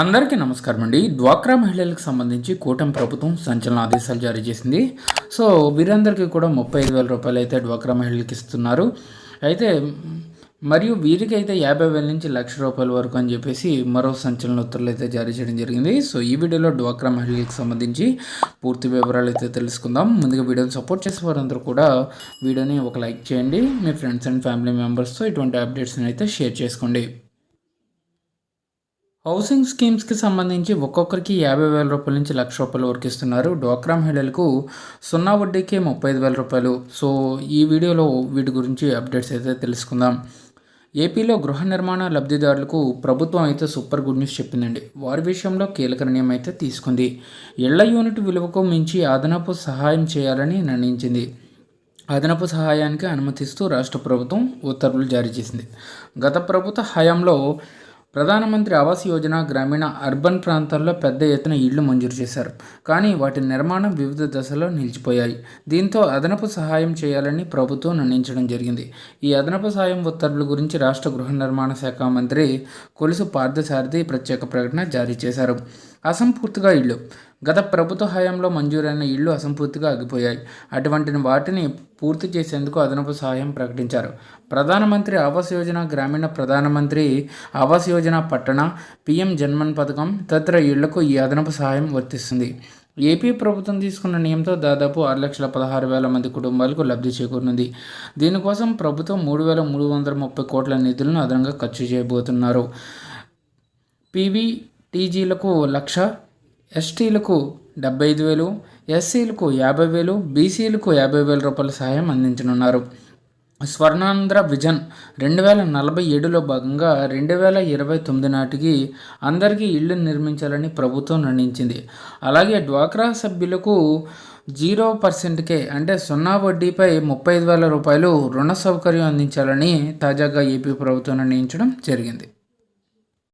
అందరికీ నమస్కారం అండి డ్వాక్రా మహిళలకు సంబంధించి కూటమి ప్రభుత్వం సంచలన ఆదేశాలు జారీ చేసింది. సో వీరందరికీ కూడా ముప్పై ఐదు వేల రూపాయలు అయితే డ్వాక్రా మహిళలకు ఇస్తున్నారు. అయితే మరియు వీరికి అయితే యాభై వేల నుంచి లక్ష రూపాయల వరకు అని చెప్పేసి మరో సంచలన ఉత్తర్వులు అయితే జారీ చేయడం జరిగింది. సో ఈ వీడియోలో డ్వాక్రా మహిళలకు సంబంధించి పూర్తి వివరాలు అయితే తెలుసుకుందాం. ముందుగా వీడియోని సపోర్ట్ చేసే వారందరూ కూడా వీడియోని ఒక లైక్ చేయండి. మీ ఫ్రెండ్స్ అండ్ ఫ్యామిలీ మెంబర్స్తో ఇటువంటి అప్డేట్స్ని అయితే షేర్ చేసుకోండి. హౌసింగ్ స్కీమ్స్కి సంబంధించి ఒక్కొక్కరికి యాభై వేల రూపాయల నుంచి లక్ష రూపాయలు వరకు ఇస్తున్నారు. డ్వాక్రా మహిళలకు సున్నా వడ్డీకి ముప్పై ఐదు వేల రూపాయలు. సో ఈ వీడియోలో వీటి గురించి అప్డేట్స్ అయితే తెలుసుకుందాం. ఏపీలో గృహ నిర్మాణ లబ్ధిదారులకు ప్రభుత్వం అయితే సూపర్ గుడ్ న్యూస్ చెప్పిందండి. వారి విషయంలో కీలక నిర్ణయం అయితే తీసుకుంది. ఇళ్ళ యూనిట్ విలువకు మించి అదనపు సహాయం చేయాలని నిర్ణయించింది. అదనపు సహాయానికి అనుమతిస్తూ రాష్ట్ర ప్రభుత్వం ఉత్తర్వులు జారీ చేసింది. గత ప్రభుత్వ హయాంలో ప్రధానమంత్రి ఆవాస్ యోజన గ్రామీణ అర్బన్ ప్రాంతాల్లో పెద్ద ఎత్తున ఇళ్ళు మంజూరు చేశారు. కానీ వాటి నిర్మాణం వివిధ దశలో నిలిచిపోయాయి. దీంతో అదనపు సహాయం చేయాలని ప్రభుత్వం నిర్ణయించడం జరిగింది. ఈ అదనపు సహాయం ఉత్తర్వుల గురించి రాష్ట్ర గృహ నిర్మాణ శాఖ మంత్రి కొలుసు పార్థసారథి ప్రత్యేక ప్రకటన జారీ చేశారు. అసంపూర్తిగా ఇళ్ళు గత ప్రభుత్వ హయాంలో మంజూరైన ఇళ్ళు అసంపూర్తిగా ఆగిపోయాయి. అటువంటి వాటిని పూర్తి చేసేందుకు అదనపు సహాయం ప్రకటించారు. ప్రధానమంత్రి ఆవాస్ యోజన గ్రామీణ ప్రధానమంత్రి ఆవాస్ యోజన పట్టణ పిఎం జన్మన్ పథకం తదితర ఇళ్ళకు ఈ అదనపు సహాయం వర్తిస్తుంది. ఏపీ ప్రభుత్వం తీసుకున్న నియమంతో దాదాపు ఆరు లక్షల పదహారు వేల మంది కుటుంబాలకు లబ్ధి చేకూరనుంది. దీనికోసం ప్రభుత్వం మూడు వేల మూడు వందల ముప్పై కోట్ల నిధులను అదనంగా ఖర్చు చేయబోతున్నారు. పీవీ టీజీలకు లక్ష ఎస్టీలకు డెబ్బై ఐదు వేలు ఎస్సీలకు యాభై వేలు బీసీలకు యాభై వేల రూపాయల సహాయం అందించనున్నారు. స్వర్ణాంధ్ర విజన్ రెండు వేల నలభై ఏడులో భాగంగా రెండు వేల ఇరవై తొమ్మిది నాటికి అందరికీ ఇళ్ళు నిర్మించాలని ప్రభుత్వం నిర్ణయించింది. అలాగే డ్వాక్రా సభ్యులకు జీరో పర్సెంట్కే అంటే సున్నా వడ్డీపై ముప్పై ఐదు వేల రూపాయలు రుణ సౌకర్యం అందించాలని తాజాగా ఏపీ ప్రభుత్వం నిర్ణయించడం జరిగింది.